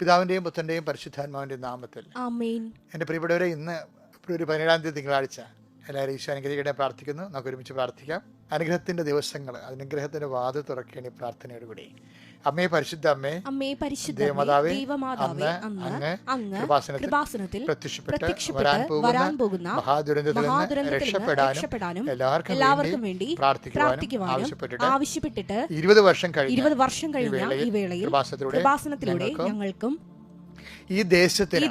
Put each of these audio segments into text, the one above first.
പിതാവിന്റെയും പുത്രന്റെയും പരിശുദ്ധാത്മാവിന്റെയും നാമത്തിൽ. എന്റെ പ്രിയപ്പെട്ടവരെ ഇന്ന് ഒരു പതിനേഴാം തീയതി തിങ്കളാഴ്ച എല്ലാവരും ഈശോ അനുഗ്രഹിക്കട്ടെ പ്രാർത്ഥിക്കുന്നു. നമുക്ക് ഒരുമിച്ച് പ്രാർത്ഥിക്കാം. അനുഗ്രഹത്തിന്റെ ദിവസങ്ങൾ അനുഗ്രഹത്തിന്റെ വാതിൽ തുറക്കുകയാണ് ഈ പ്രാർത്ഥനയോടുകൂടി. അമ്മേ പരിശുദ്ധ അമ്മേ അമ്മേ പരിശുദ്ധ ദേവമാതാവേ, ദൈവമാതാവേ അങ്ങ് അങ്ങ് കൃപാസനത്തിൽ പ്രത്യക്ഷപ്പെട്ട് വരാൻ പോകുന്ന മഹാദുരന്തത്തിൽ രക്ഷപ്പെടാനും എല്ലാവർക്കും വേണ്ടി പ്രാർത്ഥിക്കുവാനും ആവശ്യപ്പെട്ടിട്ട് ഇരുപത് വർഷം കഴിഞ്ഞ ഇരുപത് വർഷം കഴിഞ്ഞ ഈ വേളയിൽ കൃപാസനത്തിലൂടെ ഞങ്ങൾക്കും ഈ ഈ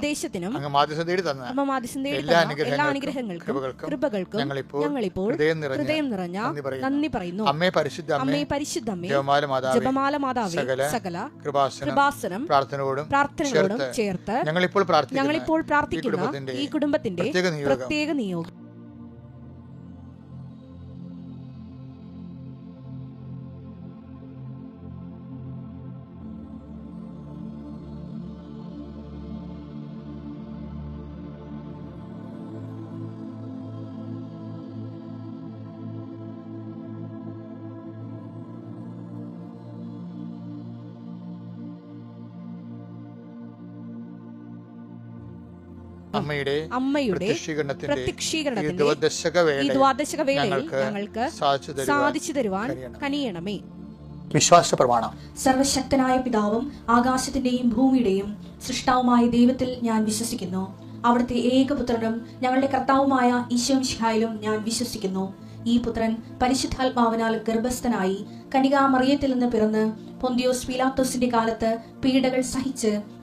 ദേശത്തിന് അങ്ങ് മാധ്യസ്ഥം തേടി തന്ന അമ്മ മാതിസിന്റെ എല്ലാ എല്ലാ അനുഗ്രഹങ്ങൾക്കും കൃപകൾക്കും ഞങ്ങളിപ്പോൾ ഞങ്ങളിപ്പോൾ ഹൃദയം നിറഞ്ഞ നന്ദി പറയുന്നു. അമ്മേ പരിശുദ്ധ അമ്മേ അമ്മേ പരിശുദ്ധമ്മേ ജപമാല മാതാവേ ജപമാല മാതാവേ സകല കൃപാസനം പ്രാർത്ഥനയോടും പ്രാർത്ഥനകളോടും ചേർത്ത് ഞങ്ങൾ ഞങ്ങളിപ്പോൾ ഞങ്ങളിപ്പോൾ പ്രാർത്ഥിക്കുന്ന ഈ കുടുംബത്തിന്റെ പ്രത്യേക നിയോഗം അമ്മയുടെ അമ്മയുടെ പ്രത്യക്ഷീകരണത്തിന്റെ ദ്വദശക വേളയിൽ ഞങ്ങൾക്ക് സാധിച്ചു തരുവാൻ. കനിയണമേ. വിശ്വാസ പ്രമാണം. സർവശക്തനായ പിതാവും ആകാശത്തിന്റെയും ഭൂമിയുടെയും സൃഷ്ടാവുമായ ദൈവത്തിൽ ഞാൻ വിശ്വസിക്കുന്നു. അവിടുത്തെ ഏകപുത്രനും ഞങ്ങളുടെ കർത്താവുമായ ഈശോ ഈശോമിഷിഹായിലും ഞാൻ വിശ്വസിക്കുന്നു. ഈ പുത്രൻ പരിശുദ്ധാത്മാവിനാൽ ഗർഭസ്ഥനായി കനികാമറിയത്തിൽ നിന്ന് പിറന്ന് പൊന്തിയോസ് പീലാത്തോസിന്റെ കാലത്ത് പീഡകൾ സഹിച്ച്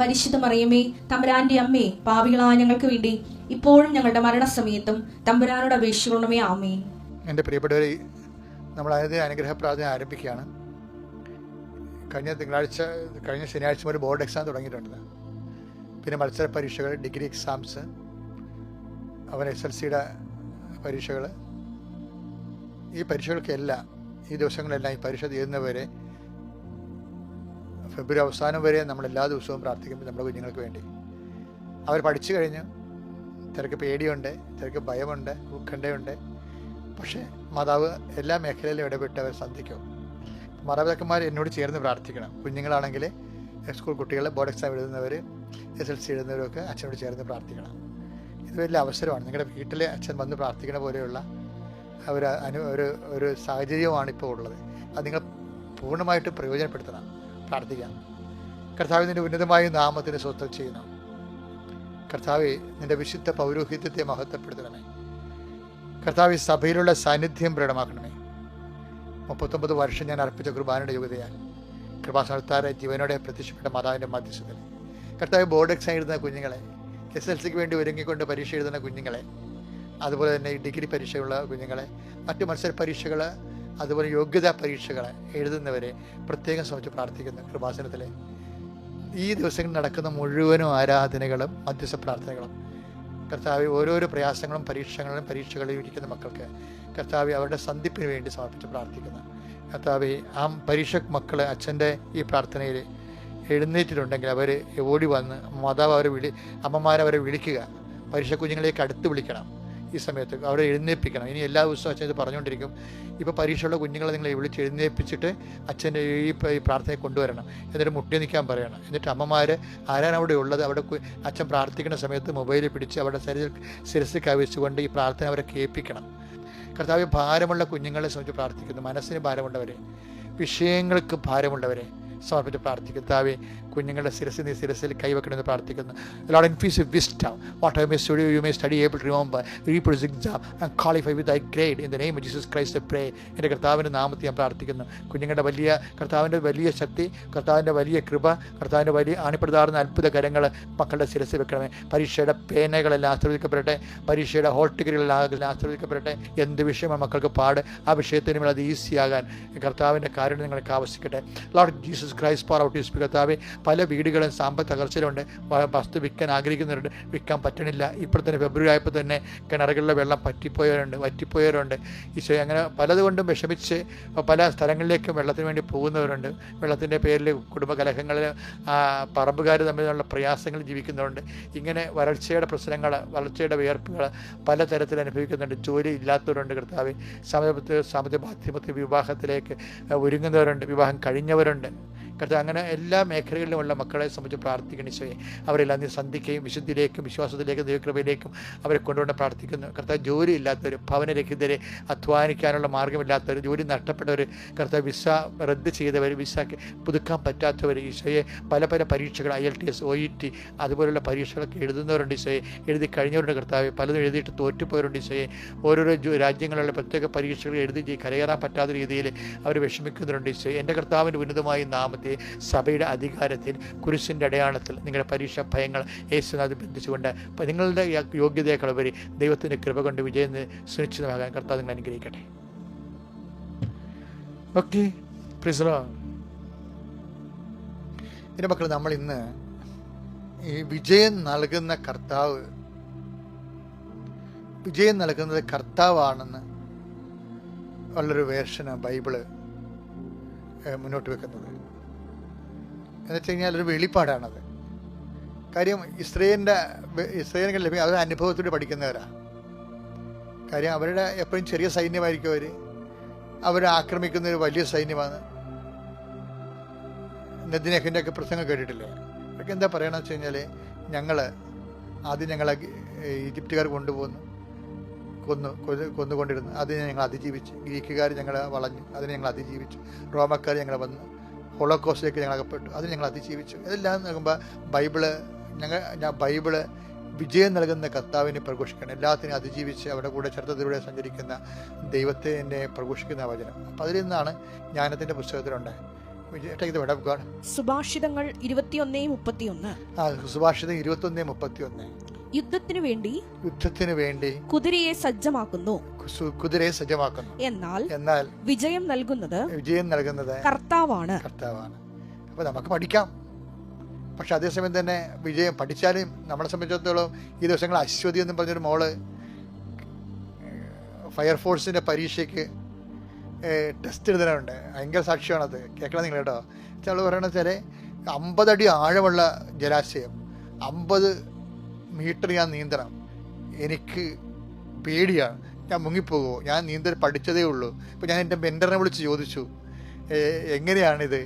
പരിശുദ്ധ മറിയമേ തമ്പുരാന്റെ അമ്മേ പാപികളായ ഞങ്ങൾക്ക് വേണ്ടി ഇപ്പോഴും ഞങ്ങളുടെ മരണസമയത്തും തമ്പുരാനോട് അപേക്ഷിക്കണമേ ആമേ എന്റെ പ്രിയപ്പെട്ടവരെ നമ്മൾ അതിന്റെ അനുഗ്രഹ പ്രാർത്ഥന ആരംഭിക്കുകയാണ്. കഴിഞ്ഞ തിങ്കളാഴ്ച കഴിഞ്ഞ ശനിയാഴ്ച ഒരു ബോർഡ് എക്സാം തുടങ്ങിയിട്ടുണ്ട്. പിന്നെ മത്സര പരീക്ഷകൾ ഡിഗ്രി എക്സാംസ് അവൻ എസ് എൽ സിയുടെ പരീക്ഷകൾ. ഈ പരീക്ഷകൾക്കെല്ലാം ഈ ദിവസങ്ങളെല്ലാം ഈ പരീക്ഷ തീരുന്നവരെ ഫെബ്രുവരി അവസാനം വരെ നമ്മൾ എല്ലാ ദിവസവും പ്രാർത്ഥിക്കുമ്പോൾ നമ്മുടെ കുഞ്ഞുങ്ങൾക്ക് വേണ്ടി. അവർ പഠിച്ചു കഴിഞ്ഞു. ചിലർക്ക് പേടിയുണ്ട് ചിലർക്ക് ഭയമുണ്ട് ഉത്കണ്ഠയുണ്ട്. പക്ഷേ മാതാവ് എല്ലാ മേഖലയിലും ഇടപെട്ട് അവർ സന്ധിക്കും മാതാപിതാക്കന്മാർ എന്നോട് ചേർന്ന് പ്രാർത്ഥിക്കണം. കുഞ്ഞുങ്ങളാണെങ്കിൽ സ്കൂൾ കുട്ടികൾ ബോർഡ് എക്സാം എഴുതുന്നവർ എസ് എൽ സി എഴുതുന്നവരൊക്കെ അച്ഛനോട് ചേർന്ന് പ്രാർത്ഥിക്കണം. ഇത് വലിയ അവസരമാണ്. നിങ്ങളുടെ വീട്ടിലെ അച്ഛൻ വന്ന് പ്രാർത്ഥിക്കണ പോലെയുള്ള ഒരു അനു ഒരു ഒരു സാഹചര്യമാണ് ഇപ്പോൾ ഉള്ളത്. അത് നിങ്ങൾ പൂർണമായിട്ട് പ്രയോജനപ്പെടുത്തണം. പ്രാർത്ഥിക്കാം. കർത്താവ് നിന്റെ ഉന്നതമായ നാമത്തിന് സ്വസ്ഥം ചെയ്യുന്നു. കർത്താവെ നിന്റെ വിശുദ്ധ പൗരോഹിത്യത്തെ മഹത്വപ്പെടുത്തണമേ. കർത്താവ് സഭയിലുള്ള സാന്നിധ്യം പ്രകടമാക്കണമേ. മുപ്പത്തൊമ്പത് വർഷം ഞാൻ അർപ്പിച്ച കുർബാനയുടെ യോഗ്യതയാൽ കൃപാസനത്താറെ ജീവനോടെ പ്രത്യക്ഷപ്പെട്ട മാതാവിന്റെ മധ്യസ്ഥതയിൽ. കർത്താവ് ബോർഡ് എക്സാം എഴുതുന്ന കുഞ്ഞുങ്ങളെ എസ് എൽ സിക്ക് വേണ്ടി ഒരുങ്ങിക്കൊണ്ട് പരീക്ഷ എഴുതുന്ന കുഞ്ഞുങ്ങളെ അതുപോലെ തന്നെ ഡിഗ്രി പരീക്ഷയുള്ള കുഞ്ഞുങ്ങളെ മറ്റു മത്സര പരീക്ഷകൾ അതുപോലെ യോഗ്യതാ പരീക്ഷകൾ എഴുതുന്നവരെ പ്രത്യേകം ശ്രമിച്ച് പ്രാർത്ഥിക്കുന്നു കൃപാസനത്തിലെ. ഈ ദിവസങ്ങളിൽ നടക്കുന്ന മുഴുവനും ആരാധനകളും മധ്യസ്ഥ പ്രാർത്ഥനകളും. കർത്താവ് ഓരോരോ പ്രയാസങ്ങളും പരീക്ഷകളും പരീക്ഷകളിലും ഇരിക്കുന്ന മക്കൾക്ക് കർത്താവ് അവരുടെ സന്ധിപ്പിന് വേണ്ടി സമർപ്പിച്ച് പ്രാർത്ഥിക്കുന്നു. കർത്താവ് ആ പരീക്ഷ മക്കൾ അച്ഛന്റെ ഈ പ്രാർത്ഥനയിൽ എഴുന്നേറ്റിട്ടുണ്ടെങ്കിൽ അവർ ഓടി വന്ന് മാതാവ് അവരെ വിളി അമ്മമാരവരെ വിളിക്കുക. പരീക്ഷ കുഞ്ഞുങ്ങളേക്ക് അടുത്ത് വിളിക്കണം. ഈ സമയത്ത് അവരെ എഴുന്നേൽപ്പിക്കണം. ഇനി എല്ലാ ദിവസവും അച്ഛൻ ഇത് പറഞ്ഞുകൊണ്ടിരിക്കും. ഇപ്പോൾ പരീക്ഷയുള്ള കുഞ്ഞുങ്ങളെ നിങ്ങളെ വിളിച്ച് എഴുന്നേൽപ്പിച്ചിട്ട് അച്ഛന്റെ ഈ പ്രാർത്ഥനയെ കൊണ്ടുവരണം. എന്നിട്ട് മുട്ടി നിൽക്കാൻ പറയണം. എന്നിട്ട് അമ്മമാർ ആരാണ് അവിടെ ഉള്ളത്? അവിടെ അച്ഛൻ പ്രാർത്ഥിക്കുന്ന സമയത്ത് മൊബൈലിൽ പിടിച്ച് അവരുടെ ശരീര ശിരസിൽ കവിച്ചുകൊണ്ട് ഈ പ്രാർത്ഥന അവരെ കേൾപ്പിക്കണം. കർത്താവ് ഭാരമുള്ള കുഞ്ഞുങ്ങളെ സംബന്ധിച്ച് പ്രാർത്ഥിക്കുന്നു. മനസ്സിന് ഭാരമുള്ളവരെ വിഷയങ്ങൾക്ക് ഭാരമുള്ളവരെ സമർപ്പിച്ച് പ്രാർത്ഥിക്കും കർത്താവെ കുഞ്ഞുങ്ങളുടെ ശിരസിൽ നീ ശിരസിൽ കൈവെക്കണമെന്ന് പ്രാർത്ഥിക്കുന്നു. Lord infuse wisdom what I may study you may study able remember reproduce exam and qualify with I grade in the name Jesus Christ pray എന്റെ കർത്താവിന്റെ നാമത്തിൽ ഞാൻ പ്രാർത്ഥിക്കുന്നു. കുഞ്ഞുങ്ങളുടെ വലിയ കർത്താവിന്റെ വലിയ ശക്തി കർത്താവിന്റെ വലിയ കൃപ കർത്താവിന്റെ വലിയ ആണിപ്പെടുത്താറുന്ന അത്ഭുത കരങ്ങൾ മക്കളുടെ ശിരസിൽ വെക്കണമേ. പരീക്ഷയുടെ പേനകളെല്ലാം ആശ്രയിക്കപ്പെടട്ടെ. പരീക്ഷയുടെ ഹോൾ ടിക്കറ്റുകളെല്ലാം ആശ്രയിക്കപ്പെടട്ടെ. എന്ത് വിഷയമാണ് മക്കൾക്ക് പാട് ആ വിഷയത്തിന് അത് ഈസിയാകാൻ കർത്താവിന്റെ കാര്യം നിങ്ങൾക്ക് ആവശ്യിക്കട്ടെ Lord Jesus Christ pour out use കർത്താവ്. പല വീടുകളും സാമ്പത്തിക തകർച്ചയിലുണ്ട്. വസ്തു വിൽക്കാൻ ആഗ്രഹിക്കുന്നവരുണ്ട്. വിൽക്കാൻ പറ്റണില്ല. ഇപ്പോൾ തന്നെ ഫെബ്രുവരി ആയപ്പോൾ തന്നെ കിണറുകളിലെ വെള്ളം പറ്റിപ്പോയവരുണ്ട് വറ്റിപ്പോയവരുണ്ട്. ഈശോ അങ്ങനെ പലതുകൊണ്ടും വിഷമിച്ച് പല സ്ഥലങ്ങളിലേക്കും വെള്ളത്തിന് വേണ്ടി പോകുന്നവരുണ്ട്. വെള്ളത്തിന്റെ പേരിൽ കുടുംബ കലഹങ്ങളിൽ പറമ്പുകാർ തമ്മിലുള്ള പ്രയാസങ്ങൾ ജീവിക്കുന്നവരുണ്ട്. ഇങ്ങനെ വരൾച്ചയുടെ പ്രശ്നങ്ങൾ വരൾച്ചയുടെ വിയർപ്പുകൾ പലതരത്തിൽ അനുഭവിക്കുന്നുണ്ട്. ജോലി ഇല്ലാത്തവരുണ്ട് കർത്താവ്. സമയത്ത് സാമ്പത്തിക മാധ്യമത്തിൽ വിവാഹത്തിലേക്ക് ഒരുങ്ങുന്നവരുണ്ട്. വിവാഹം കഴിഞ്ഞവരുണ്ട്. കർത്താവ് അങ്ങനെ എല്ലാ മേഖലകളിലുമുള്ള മക്കളെ സംബന്ധിച്ച് പ്രാർത്ഥിക്കണം ഈശോയെ. അവരെല്ലാം നീ സന്ധിക്കുകയും വിശുദ്ധിയിലേക്കും വിശ്വാസത്തിലേക്കും ദൈവകൃപയിലേക്കും അവരെ കൊണ്ടുകൊണ്ട് പ്രാർത്ഥിക്കുന്നു. കർത്താവ് ജോലി ഇല്ലാത്തവർ ഭവനരഹിതരെ അധ്വാനിക്കാനുള്ള മാർഗമില്ലാത്തവർ ജോലി നഷ്ടപ്പെട്ടവർ കർത്താവ് വിസ റദ്ദ് ചെയ്തവർ വിസ പുതുക്കാൻ പറ്റാത്തവർ ഈശോയെ പല പല പരീക്ഷകൾ I L T S O E T അതുപോലുള്ള പരീക്ഷകളൊക്കെ എഴുതുന്നവരുണ്ട് ഈശോയെ. എഴുതി കഴിഞ്ഞവരുണ്ട് കർത്താവ്. പലതും എഴുതിയിട്ട് തോറ്റുപോയവരുണ്ട് ഈശോയെ. ഓരോരോ രാജ്യങ്ങളിലുള്ള പ്രത്യേക പരീക്ഷകൾ എഴുതി കരയേറാൻ പറ്റാത്ത രീതിയിൽ അവർ വിഷമിക്കുന്നുണ്ട് ഈശോയെ. എന്റെ കർത്താവിന്റെ ഉന്നതമായ നാമത്തെ സഭയുടെ അധികാരത്തിൽ കുരിശിന്റെ അടയാളത്തിൽ നിങ്ങളുടെ പരീക്ഷ ഭയങ്ങൾ യേശുനാഥ് ബന്ധിച്ചുകൊണ്ട് നിങ്ങളുടെ യ- യോഗ്യതയേക്കാൾ ഉപരി ദൈവത്തിന്റെ കൃപ കൊണ്ട് വിജയം സുനിശ്ചിതമാകാൻ കർത്താവ് നിങ്ങൾ അനുഗ്രഹിക്കട്ടെ. ഓക്കെ എന്റെ മക്കൾ നമ്മൾ ഇന്ന് ഈ വിജയം നൽകുന്ന കർത്താവ് വിജയം നൽകുന്നത് കർത്താവാണെന്ന് ഉള്ളൊരു വേർഷനാണ് ബൈബിൾ മുന്നോട്ട് വെക്കുന്നത്. എന്ന് വെച്ച് കഴിഞ്ഞാൽ ഒരു വെളിപ്പാടാണത്. കാര്യം ഇസ്രയേലിന്റെ ഇസ്രയേലിന് ലഭ്യം അത് അനുഭവത്തിലൂടെ പഠിക്കുന്നവരാണ് കാര്യം അവരുടെ എപ്പോഴും ചെറിയ സൈന്യമായിരിക്കും അവർ അവരെ ആക്രമിക്കുന്ന ഒരു വലിയ സൈന്യമാണ്. നദിനഹിന്റെ ഒക്കെ പ്രസംഗം കേട്ടിട്ടില്ലേ? അവർക്ക് എന്താ പറയണമെന്ന് വെച്ച് കഴിഞ്ഞാൽ ഞങ്ങൾ ആദ്യം ഞങ്ങളെ ഈജിപ്തുകാർ കൊണ്ടുപോകുന്നു കൊന്നു കൊന്നു കൊന്നുകൊണ്ടിരുന്നു. അതിനെ ഞങ്ങൾ അതിജീവിച്ച്. ഗ്രീക്കുകാർ ഞങ്ങളെ വളഞ്ഞു. അതിനെ ഞങ്ങൾ അതിജീവിച്ചു. റോമക്കാർ ഞങ്ങളെ വന്നു. ഹോളോകോസ്റ്റിലേക്ക് ഞങ്ങൾ അകപ്പെട്ടു. അതിന് ഞങ്ങൾ അതിജീവിച്ചു. ഇതെല്ലാം നൽകുമ്പോൾ ബൈബിൾ ഞങ്ങൾ ഞാൻ ബൈബിൾ വിജയം നൽകുന്ന കർത്താവിനെ പ്രഘോഷിക്കണം. എല്ലാത്തിനും അതിജീവിച്ച് അവരുടെ കൂടെ ചരിത്രത്തിലൂടെ സഞ്ചരിക്കുന്ന ദൈവത്തെ എന്നെ പ്രഘോഷിക്കുന്ന വചനം. അപ്പം അതിൽ നിന്നാണ് ജ്ഞാനത്തിന്റെ പുസ്തകത്തിലുണ്ട്. വിജയ take the word of God സുഭാഷിതങ്ങൾ ഇരുപത്തിയൊന്നേ മുപ്പത്തിയൊന്ന്. ആ സുഭാഷിതം ഇരുപത്തിയൊന്നേ മുപ്പത്തി ഒന്ന് യുദ്ധത്തിനു വേണ്ടി യുദ്ധത്തിനു വേണ്ടി കുതിരയെ സജ്ജമാക്കുന്നു. കുതിരയെ സജ്ജമാക്കുന്നു. എന്നാൽ എന്നാൽ വിജയം നൽകുന്നത് വിജയം നൽകുന്നത് കർത്താവാണ്. കർത്താവാണ്. അപ്പൊ നമുക്ക് പഠിക്കാം. പക്ഷെ അതേസമയം തന്നെ വിജയം പഠിച്ചാലും നമ്മളെ സംബന്ധിച്ചിടത്തോളം ഈ ദിവസങ്ങൾ അശ്വതി എന്ന് പറഞ്ഞൊരു മോൾ ഫയർഫോഴ്സിന്റെ പരീക്ഷയ്ക്ക് ടെസ്റ്റ് എഴുതാനുണ്ട്. ഭയങ്കര സാക്ഷ്യമാണത്. കേൾക്കണം നിങ്ങൾ കേട്ടോ. ചില പറയണ വെച്ചാൽ അമ്പതടി ആഴമുള്ള ജലാശയം അമ്പത് മീറ്റർ ഞാൻ നീന്തണം. എനിക്ക് പേടിയാണ് ഞാൻ മുങ്ങിപ്പോകുമോ ഞാൻ നീന്തൽ പഠിച്ചതേ ഉള്ളൂ. ഇപ്പോൾ ഞാൻ എന്റെ മെന്ററിനെ വിളിച്ച് ചോദിച്ചു. "ഏ, എങ്ങനെയാണിത്?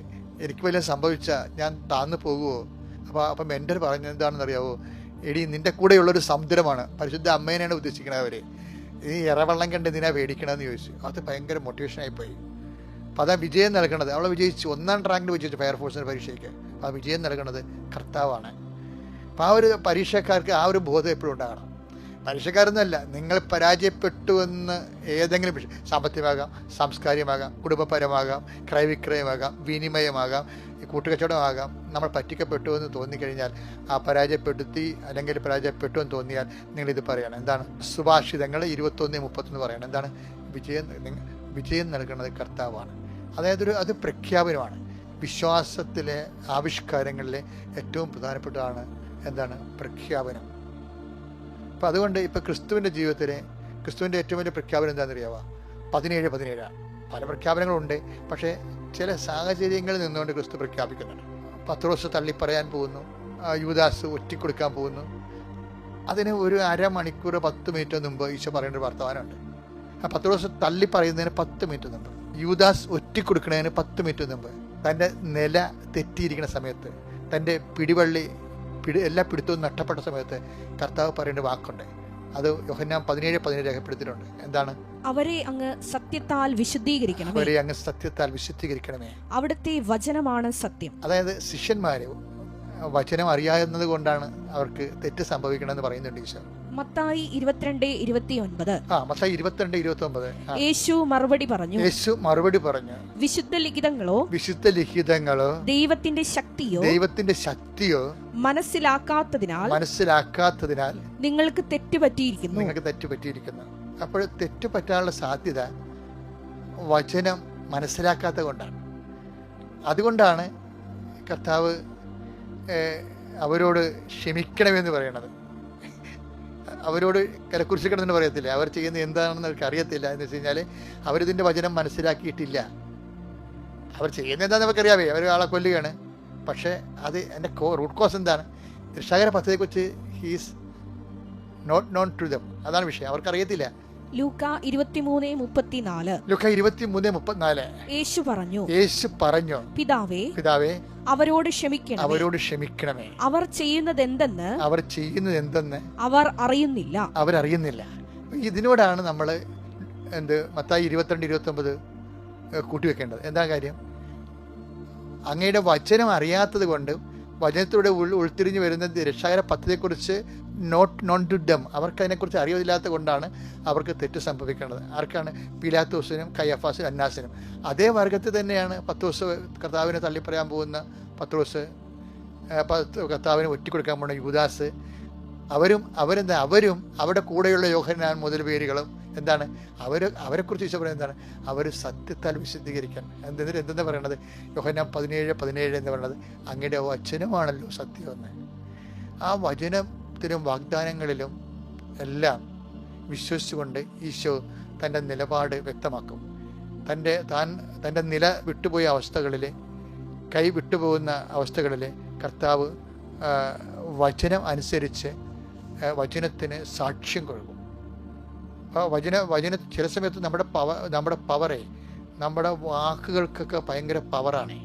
എനിക്ക് വല്ലതും സംഭവിച്ച ഞാൻ താന്നു പോകുമോ അപ്പോൾ അപ്പം മെന്റർ പറഞ്ഞത് എന്താണെന്ന് അറിയാവോ എടി നിന്റെ കൂടെയുള്ളൊരു സമുദ്രമാണ്. പരിശുദ്ധ അമ്മേനെയാണ് ഉദ്ദേശിക്കുന്നത് അവർ ഈ ഇറവെള്ളം കണ്ട് എന്തിനാ പേടിക്കണമെന്ന് ചോദിച്ചു. അത് ഭയങ്കര മോട്ടിവേഷനായി പോയി. അപ്പോൾ അതാ വിജയം നൽകണത്. അവളെ വിജയിച്ചു. ഒന്നാം റാങ്കിൽ വിജയിച്ചു ഫയർഫോഴ്സിന്റെ പരീക്ഷയ്ക്ക്. ആ വിജയം നൽകണത് കർത്താവാണ്. അപ്പോൾ ആ ഒരു പരീക്ഷക്കാർക്ക് ആ ഒരു ബോധം എപ്പോഴും ഉണ്ടാകണം. പരീക്ഷക്കാരൊന്നുമല്ല നിങ്ങൾ പരാജയപ്പെട്ടു എന്ന് ഏതെങ്കിലും വിഷയം സാമ്പത്തികമാകാം സാംസ്കാരികമാകാം കുടുംബപരമാകാം ക്രയവിക്രയമാകാം വിനിമയമാകാം കൂട്ടുകച്ചവടമാകാം നമ്മൾ പറ്റിക്കപ്പെട്ടു എന്ന് തോന്നിക്കഴിഞ്ഞാൽ ആ പരാജയപ്പെടുത്തി അല്ലെങ്കിൽ പരാജയപ്പെട്ടു എന്ന് തോന്നിയാൽ നിങ്ങളിത് പറയണം. എന്താണ്? സുഭാഷിതങ്ങൾ ഇരുപത്തൊന്ന് മുപ്പത്തൊന്ന് പറയണം. എന്താണ്? വിജയം വിജയം നൽകുന്നത് കർത്താവാണ്. അതായത് ഒരു അത് പ്രഖ്യാപനമാണ്. വിശ്വാസത്തിലെ ആവിഷ്കാരങ്ങളിലെ ഏറ്റവും പ്രധാനപ്പെട്ടതാണ് എന്താണ് പ്രഖ്യാപനം? അപ്പം അതുകൊണ്ട് ഇപ്പം ക്രിസ്തുവിന്റെ ജീവിതത്തിലെ ക്രിസ്തുവിന്റെ ഏറ്റവും വലിയ പ്രഖ്യാപനം എന്താണെന്ന് അറിയാവോ പതിനേഴ്. പതിനേഴാണ് പല പ്രഖ്യാപനങ്ങളുണ്ട്. പക്ഷേ ചില സാഹചര്യങ്ങളിൽ നിന്നുകൊണ്ട് ക്രിസ്തു പ്രഖ്യാപിക്കുന്നുണ്ട്. പത്രോസ് തള്ളിപ്പറയാൻ പോകുന്നു. യുവദാസ് ഒറ്റിക്കൊടുക്കാൻ പോകുന്നു. അതിന് ഒരു അരമണിക്കൂർ പത്ത് മിനിറ്റ് മുമ്പ് ഈശോ പറയേണ്ട ഒരു വർത്തമാനമുണ്ട്. ആ പത്രോസ് തള്ളി പറയുന്നതിന് പത്ത് മിനിറ്റ് മുമ്പ് യൂദാസ് ഒറ്റിക്കൊടുക്കുന്നതിന് പത്ത് മിനിറ്റ് മുമ്പ് തന്റെ നില തെറ്റിയിരിക്കുന്ന സമയത്ത് തന്റെ പിടിവള്ളി പിടി എല്ലാ പിടുത്തവും നഷ്ടപ്പെട്ട സമയത്ത് കർത്താവ് പറയേണ്ട വാക്കുണ്ട്. അത് യോഹന്നാൻ പതിനേഴ് പതിനേഴ് രേഖപ്പെടുത്തിയിട്ടുണ്ട്. എന്താണ്? അവരെ അങ്ങ് സത്യത്താൽ വിശുദ്ധീകരിക്കണം അവരെ അങ്ങ് സത്യത്താൽ വിശുദ്ധീകരിക്കണമേ. അവിടുത്തെ വചനമാണ് സത്യം. അതായത് ശിഷ്യന്മാരെ വചനം അറിയാവുന്നത് കൊണ്ടാണ് അവർക്ക് തെറ്റ് സംഭവിക്കണമെന്ന് പറയുന്നുണ്ട് ഈശോ. മത്തായി ഇരുപത്തിരണ്ട് ഇരുപത്തിയൊൻപത്. ആ മത്തായി ഇരുപത്തിരണ്ട് ഇരുപത്തി ഒമ്പത് യേശു മറുപടി പറഞ്ഞു. യേശു മറുപടി പറഞ്ഞു. വിശുദ്ധ ലിഖിതങ്ങളോ? വിശുദ്ധ ലിഖിതങ്ങളോ? ദൈവത്തിന്റെ ശക്തിയോ? ദൈവത്തിന്റെ ശക്തിയോ? മനസ്സിലാക്കാത്തതിനാൽ മനസ്സിലാക്കാത്തതിനാൽ നിങ്ങൾക്ക് തെറ്റുപറ്റിയിരിക്കുന്നു. നിങ്ങൾക്ക് തെറ്റുപറ്റിയിരിക്കുന്നു. അപ്പോൾ തെറ്റ് പറ്റാനുള്ള സാധ്യത വചനം മനസ്സിലാക്കാത്തത് കൊണ്ടാണ്. അതുകൊണ്ടാണ് കർത്താവ് അവരോട് ക്ഷമിക്കണമെന്ന് പറയണത് അവരോട് കരക്കുറിച്ച് കിടന്നു പറയത്തില്ല. അവർ ചെയ്യുന്ന എന്താണെന്ന് അവർക്ക് അറിയത്തില്ല. എന്ന് വെച്ച് കഴിഞ്ഞാൽ അവരിതിന്റെ വചനം മനസ്സിലാക്കിയിട്ടില്ല. അവർ ചെയ്യുന്ന എന്താണെന്ന് അവർക്കറിയാവേ. അവർ ആളെ കൊല്ലുകയാണ്. പക്ഷേ അത് എന്റെ കോ റൂട്ട് കോസ് എന്താണ്? രക്ഷാകര പദ്ധതിയെക്കുറിച്ച് he's not known to them അതാണ് വിഷയം. അവർക്കറിയത്തില്ല. ലൂക്ക ഇരുപത്തിമൂന്ന് മുപ്പത്തിനാല്. ലൂക്ക ഇരുപത്തിമൂന്ന് മുപ്പത്തിനാല്. യേശു പറഞ്ഞു യേശു പറഞ്ഞു പിതാവേ പിതാവേ അവരോട് ക്ഷമിക്കണം അവരോട് ക്ഷമിക്കണമേ. അവർ ചെയ്യുന്നത് എന്തെന്ന് അവർ ചെയ്യുന്നത് എന്തെന്ന് അവർ അറിയുന്നില്ല. അവരറിയുന്നില്ല. ഇതിനോടാണ് നമ്മൾ എന്ത് മത്തായി ഇരുപത്തിരണ്ട് ഇരുപത്തൊമ്പത് കൂട്ടിവെക്കേണ്ടത്. എന്താ കാര്യം? അങ്ങയുടെ വചനം അറിയാത്തത് കൊണ്ട് വചനത്തിലൂടെ ഉൾ ഉൾത്തിരിഞ്ഞു വരുന്ന രക്ഷാകര പദ്ധതിയെക്കുറിച്ച് നോട്ട് നോൺ ടു ഡം അവർക്ക് അതിനെക്കുറിച്ച് അറിവില്ലാത്ത കൊണ്ടാണ് അവർക്ക് തെറ്റ് സംഭവിക്കുന്നത് ആർക്കാണ്? പിലാത്തോസിനും കയ്യഫാസിനും അന്നാസിനും. അതേ വർഗത്തിൽ തന്നെയാണ് പത്ത് ദിവസം കർത്താവിനെ തള്ളിപ്പറയാൻ പോകുന്ന പത്രോസ് കർത്താവിനെ ഒറ്റിക്കൊടുക്കാൻ പോകുന്ന യുദാസ്. അവരും അവരെന്താ? അവരും അവരുടെ കൂടെയുള്ള യോഹനാൻ മുതൽ പേരുകളും എന്താണ്? അവർ അവരെക്കുറിച്ച് ഈശോ പറയുന്നത് എന്താണ്? അവർ സത്യത്താൽ വിശദീകരിക്കാൻ എന്തെന്നിട്ട് എന്തെന്ന് പറയണത്? യോഹനാൻ പതിനേഴ് പതിനേഴ് എന്ന് പറയുന്നത് അങ്ങയുടെ വചനമാണല്ലോ സത്യമെന്ന് ആ വചനത്തിലും വാഗ്ദാനങ്ങളിലും എല്ലാം വിശ്വസിച്ചുകൊണ്ട് ഈശോ തന്റെ നിലപാട് വ്യക്തമാക്കും. തന്റെ താൻ തന്റെ നില വിട്ടുപോയ അവസ്ഥകളിൽ കൈ വിട്ടുപോകുന്ന അവസ്ഥകളിൽ കർത്താവ് വചനം അനുസരിച്ച് വചനത്തിന് സാക്ഷ്യം കൊഴുകും. വചന വചന ചില സമയത്ത് നമ്മുടെ പവ നമ്മുടെ പവറെ നമ്മുടെ വാക്കുകൾക്കൊക്കെ ഭയങ്കര പവറാണ്.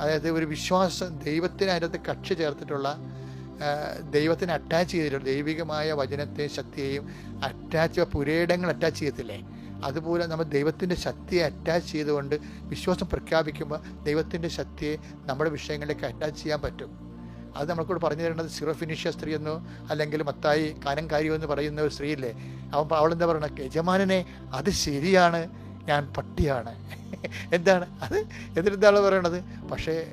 അതായത് ഒരു വിശ്വാസം ദൈവത്തിന് അതിനകത്ത് കക്ഷി ചേർത്തിട്ടുള്ള ദൈവത്തിന് അറ്റാച്ച് ചെയ്തിട്ടുണ്ട്. ദൈവികമായ വചനത്തെ ശക്തിയെയും അറ്റാച്ച് പുരയിടങ്ങൾ അറ്റാച്ച് ചെയ്യത്തില്ലേ? അതുപോലെ നമ്മൾ ദൈവത്തിന്റെ ശക്തിയെ അറ്റാച്ച് ചെയ്തുകൊണ്ട് വിശ്വാസം പ്രഖ്യാപിക്കുമ്പോൾ ദൈവത്തിന്റെ ശക്തിയെ നമ്മുടെ വിഷയങ്ങളിലേക്ക് അറ്റാച്ച് ചെയ്യാൻ പറ്റും. അത് നമ്മൾക്കൂടെ പറഞ്ഞു തരേണ്ടത് സിറോ ഫിനിഷ്യ സ്ത്രീ എന്നോ അല്ലെങ്കിൽ മത്തായി കാനംകാരിയോ എന്ന് പറയുന്ന ഒരു സ്ത്രീയില്ലേ? അവൻ അവളെന്താ പറയണത് യജമാനനെ അത് ശരിയാണ്. ഞാൻ പട്ടിയാണ്. എന്താണ്? അത് എന്നിട്ടെന്താണ് പറയണത്? പക്ഷേ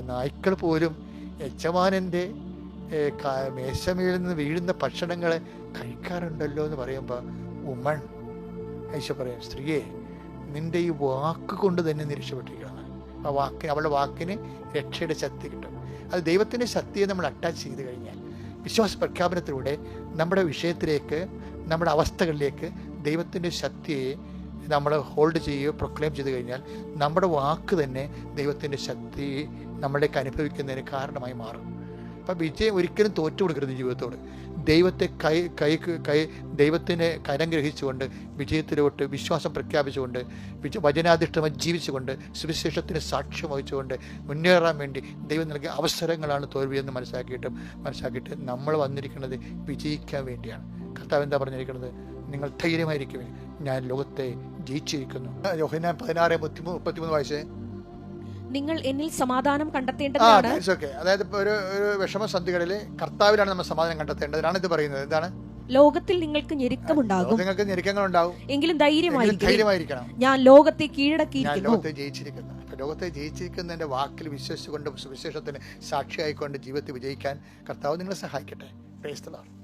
നായ്ക്കൾ പോലും യജമാനന്റെ മേശമേൽ നിന്ന് വീഴുന്ന ഭക്ഷണങ്ങൾ കഴിക്കാറുണ്ടല്ലോ എന്ന് പറയുമ്പോൾ ഉമ്മൺ ഐശ പറയാം സ്ത്രീയെ നിന്റെ ഈ വാക്ക് കൊണ്ട് തന്നെ നീ രക്ഷപ്പെട്ടിരിക്കണം ആ വാക്കിന് അവളുടെ വാക്കിന് രക്ഷയുടെ ശക്തി കിട്ടും. അത് ദൈവത്തിന്റെ ശക്തിയെ നമ്മൾ അറ്റാച്ച് ചെയ്ത് കഴിഞ്ഞാൽ വിശ്വാസ പ്രഖ്യാപനത്തിലൂടെ നമ്മുടെ വിഷയത്തിലേക്ക് നമ്മുടെ അവസ്ഥകളിലേക്ക് ദൈവത്തിന്റെ ശക്തിയെ നമ്മൾ ഹോൾഡ് ചെയ്യുകയോ പ്രൊക്ലെയിം ചെയ്ത് കഴിഞ്ഞാൽ നമ്മുടെ വാക്ക് തന്നെ ദൈവത്തിന്റെ ശക്തി നമ്മളിലേക്ക് അനുഭവിക്കുന്നതിന് കാരണമായി മാറും. അപ്പം വിജയം ഒരിക്കലും തോറ്റു കൊടുക്കരുത് ജീവിതത്തോട്. ദൈവത്തെ കൈ കൈ കൈ ദൈവത്തിനെ കരം ഗ്രഹിച്ചുകൊണ്ട് വിജയത്തിലോട്ട് വിശ്വാസം പ്രഖ്യാപിച്ചുകൊണ്ട് വിജ വചനാധിഷ്ഠമായി ജീവിച്ചുകൊണ്ട് സുവിശേഷത്തിന് സാക്ഷ്യം വഹിച്ചുകൊണ്ട് മുന്നേറാൻ വേണ്ടി ദൈവം നൽകിയ അവസരങ്ങളാണ് തോൽവിയെന്ന് മനസ്സിലാക്കിയിട്ടും മനസ്സിലാക്കിയിട്ട് നമ്മൾ വന്നിരിക്കുന്നത് വിജയിക്കാൻ വേണ്ടിയാണ്. കർത്താവ് എന്താ പറഞ്ഞിരിക്കുന്നത്? നിങ്ങൾ ധൈര്യമായിരിക്കുമേ ഞാൻ ലോകത്തെ ജയിച്ചിരിക്കുന്നു. യോഹന്നാൻ പതിനാറ് മുപ്പത്തിമൂന്ന് മുപ്പത്തിമൂന്ന് വയസ്സേ നിങ്ങൾ എന്നിൽ സമാധാനം കണ്ടെത്തേണ്ടതാണ് അതായത് ഒരു ഒരു വിഷമസന്ധികളിൽ കർത്താവിലാണ് നമ്മൾ സമാധാനം കണ്ടെത്തേണ്ടതാണ് ഇത് പറയുന്നത്. എന്താണ്? ലോകത്തിൽ നിങ്ങൾക്ക് ഞെരുക്കമുണ്ടാകും. നിങ്ങൾക്ക് ഞെരുക്കങ്ങൾ ഉണ്ടാകും എങ്കിലും ധൈര്യമായിരിക്കണം. ഞാൻ ലോകത്തെ കീഴടക്കിയിരിക്കുന്നു. ലോകത്തെ ജയിച്ചിരിക്കുന്നു. ലോകത്തെ ജയിച്ചിരിക്കുന്നതിന്റെ വാക്കിൽ വിശ്വസിച്ചുകൊണ്ട് സുവിശേഷത്തിന് സാക്ഷിയായിക്കൊണ്ട് ജീവിതത്തിൽ വിജയിക്കാൻ കർത്താവ് നിങ്ങളെ സഹായിക്കട്ടെ. Praise the Lord